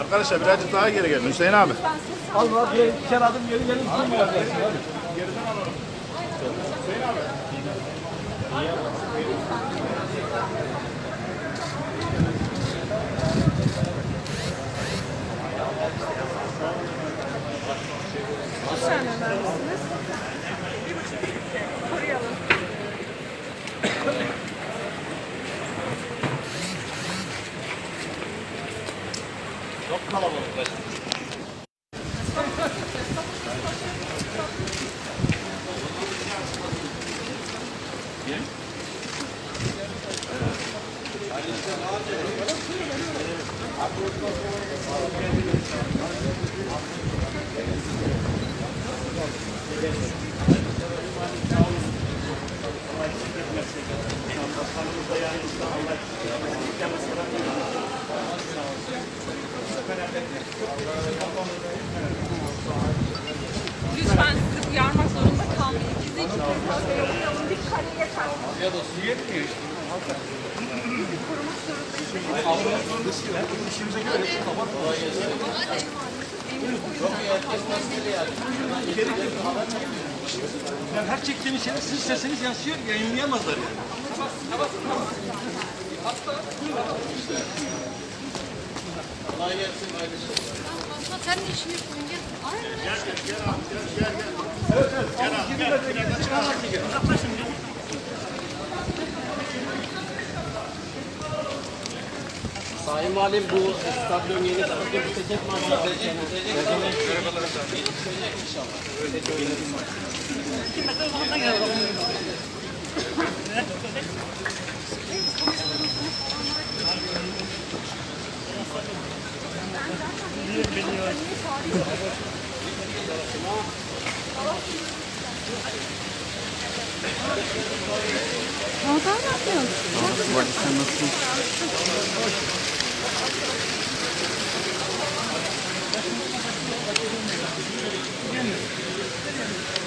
Arkadaşlar birazcık daha geri gelin Hüseyin abi. Al bak bir ikişer adım geri gelin. Kim var dersin abi? Lütfen sizi uyarmak zorunda kalmayın. Bizi hiç korkmazsa okuyalım. Bir kare yeter. Ya da su yetmiyor işte. Korumak zorundayız. Yani her çektiğiniz şeyde sizin sesiniz yansıyor, yayınlayamazlar yani. Sen de işini yapın gel. Aynen. Sayın Valim bu stadyum yeni stadyum bitecek mi? Thank you.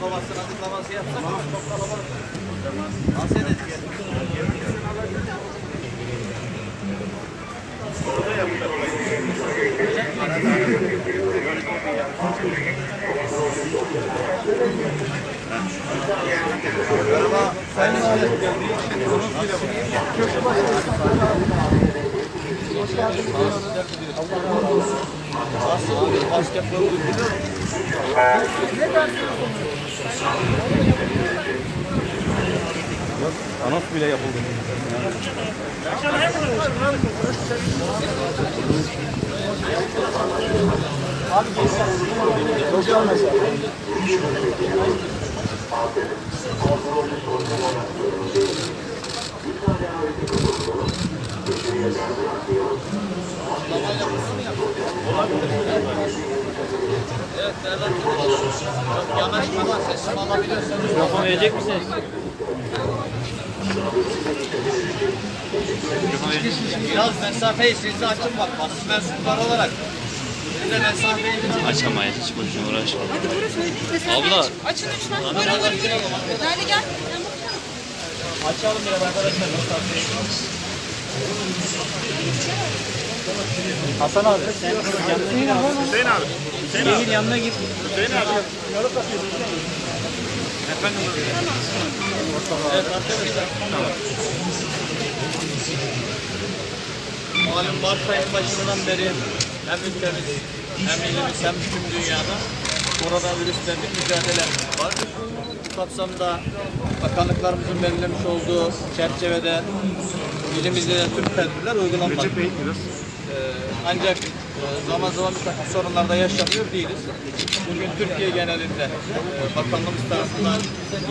Burada basın açıklaması yapsak çok kalabalık. Bahsededik. Merhaba. Sayın Valim geldi. Hoş geldiniz. Nasıl? Basketbol uyguluyor Anons bile yapıldı. Mikrofon verecek misiniz? Biraz mesafeyi siz açın bak. Basın mensupları olarak. Açamayız hiç boşuna uğraşma. Hadi burası öyle. Mesela Abi da- Açın buyurun. buyurun. Lale gel. Açalım biraz arkadaşlar. Hasan abi sen gir abi. Hüseyin abi. Hüseyin abi. Gir yanına gir. Hüseyin abi. Efendim. Evet arkadaşlar. Malum Mart ayının başından beri hem ülkemiz hem ilimiz hem tüm dünyada koronavirüsle bir mücadele var. Bu kapsamda bakanlıklarımızın belirlemiş olduğu çerçevede ilimizde de tüm tedbirler uygulanmakta. Ee, ancak e, zaman zaman bir takım sorunlarda yaşamıyor değiliz. Bugün Türkiye genelinde e, bakanlığımız tarafından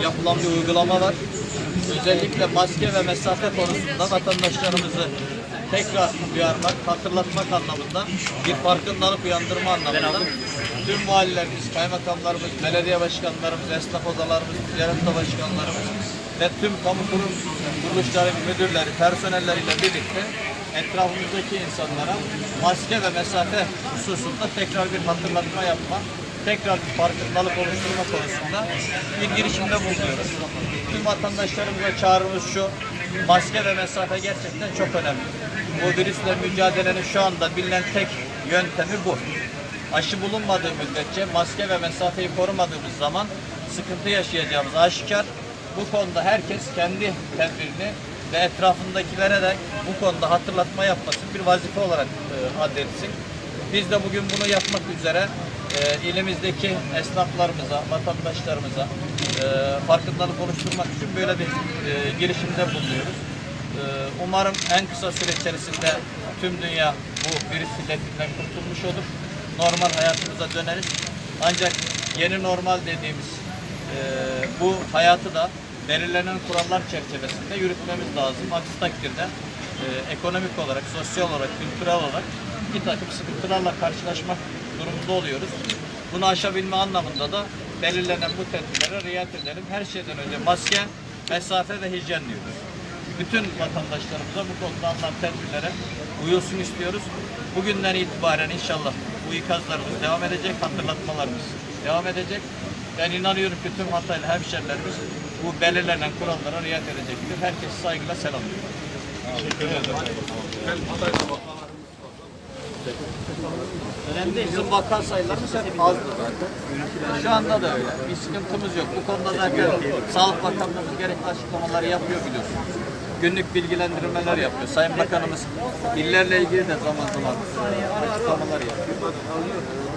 yapılan bir uygulama var. Özellikle maske ve mesafe konusunda vatandaşlarımızı tekrar uyarmak, hatırlatmak anlamında bir farkındalık uyandırma anlamında tüm valilerimiz, kaymakamlarımız, belediye başkanlarımız, esnaf odalarımız, ticaret başkanlarımız ve tüm kamu kurum kuruluşları müdürleri, personelleriyle birlikte etrafımızdaki insanlara maske ve mesafe hususunda tekrar bir hatırlatma yapma, tekrar bir farkındalık oluşturma konusunda bir girişimde bulunuyoruz. Tüm vatandaşlarımıza çağrımız şu, maske ve mesafe gerçekten çok önemli. Bu virüsle mücadelenin şu anda bilinen tek yöntemi bu. Aşı bulunmadığı müddetçe maske ve mesafeyi korumadığımız zaman sıkıntı yaşayacağımız aşikar. Bu konuda herkes kendi tedbirini ve etrafındakilere de bu konuda hatırlatma yapması bir vazife olarak e, addetsin. Biz de bugün bunu yapmak üzere e, ilimizdeki esnaflarımıza, vatandaşlarımıza e, farkındalık oluşturmak için böyle bir e, girişimde bulunuyoruz. E, umarım en kısa süre içerisinde tüm dünya bu virüs illetinden kurtulmuş olur. Normal hayatımıza döneriz. Ancak yeni normal dediğimiz e, bu hayatı da belirlenen kurallar çerçevesinde yürütmemiz lazım. Aksi takdirde e, ekonomik olarak, sosyal olarak, kültürel olarak bir takım sıkıntılarla karşılaşmak durumunda oluyoruz. Bunu aşabilme anlamında da belirlenen bu tedbirlere riayet edelim. Her şeyden önce maske, mesafe ve hijyen diyoruz. Bütün vatandaşlarımıza bu konuda alınan tedbirlere uyulsun istiyoruz. Bugünden itibaren inşallah bu ikazlarımız devam edecek, hatırlatmalarımız devam edecek. Ben inanıyorum ki tüm Hataylı hemşerilerimiz bu belirlenen kurallara riayet edecektir. Herkesi saygıyla selamlıyorum. Önemli değil. Bizim vaka sayılarımız hep azdı zaten. Şu anda da öyle. Bir sıkıntımız yok. Bu konuda zaten Sağlık Bakanlığımız gerekli açıklamaları yapıyor biliyorsunuz. Günlük bilgilendirmeler yapıyor. Sayın Bakanımız illerle ilgili de zaman zaman açıklamalar yapıyor.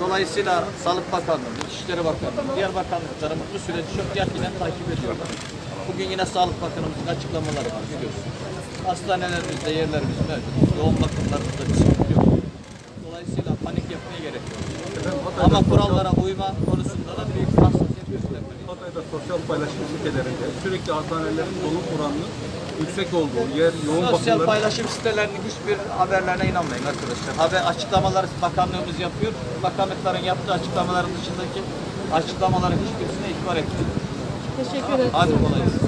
Dolayısıyla Sağlık Bakanlığı, İçişleri Bakanlığı, diğer bakanlıklarımız bu süreci çok yakinen takip ediyorlar. Bugün yine Sağlık Bakanımızın açıklamaları var biliyorsunuz. Hastanelerimizde yerlerimiz mevcut. Yoğun bakımlarımızda bir sıkıntı yok. Dolayısıyla panik yapmaya gerek yok. Ama kurallara uyma konusunda Hatay'da sosyal paylaşım sitelerinde sürekli hastanelerin dolu oranının yüksek olduğu yer yoğun Sosyal bakımları paylaşım sitelerinin hiçbir haberlerine inanmayın arkadaşlar. Haber açıklamaları bakanlığımız yapıyor. Bakanlıkların yaptığı açıklamaların dışındaki açıklamaların hiçbirisine itibar etmeyin. Teşekkür ederim. Hadi kolay gelsin.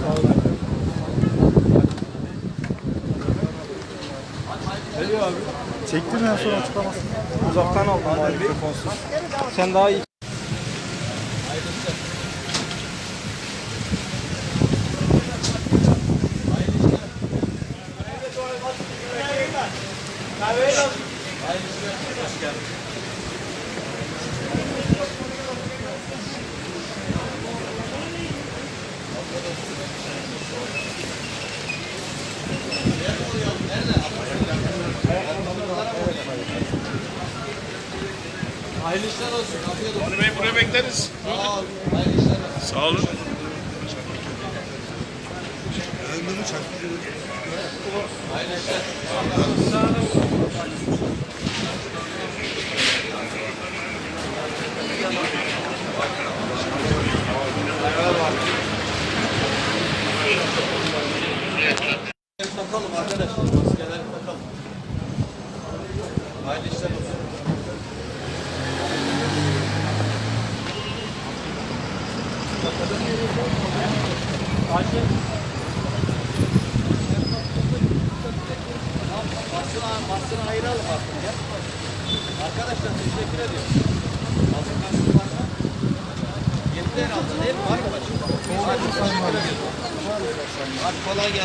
çektim en son açıklamasını. Uzaktan aldım abi mikrofonsuz. Sen daha iyi Hayırlı işler olsun. Afiyet olsun. Ali Bey buraya bekleriz. Sağ olun. Hayırlı işler olsun. Sağ olun. Hayırlı işler. Takalım arkadaşlar. Maskeleri takalım. Hayırlı işler olsun. Basına ayıralım artık ya. Arkadaşlar teşekkür ediyorum. Basın basın var mı? Yetti herhalde değil mi? Var mı başka? Hadi teşekkür ediyorum. Hadi kolay gelsin.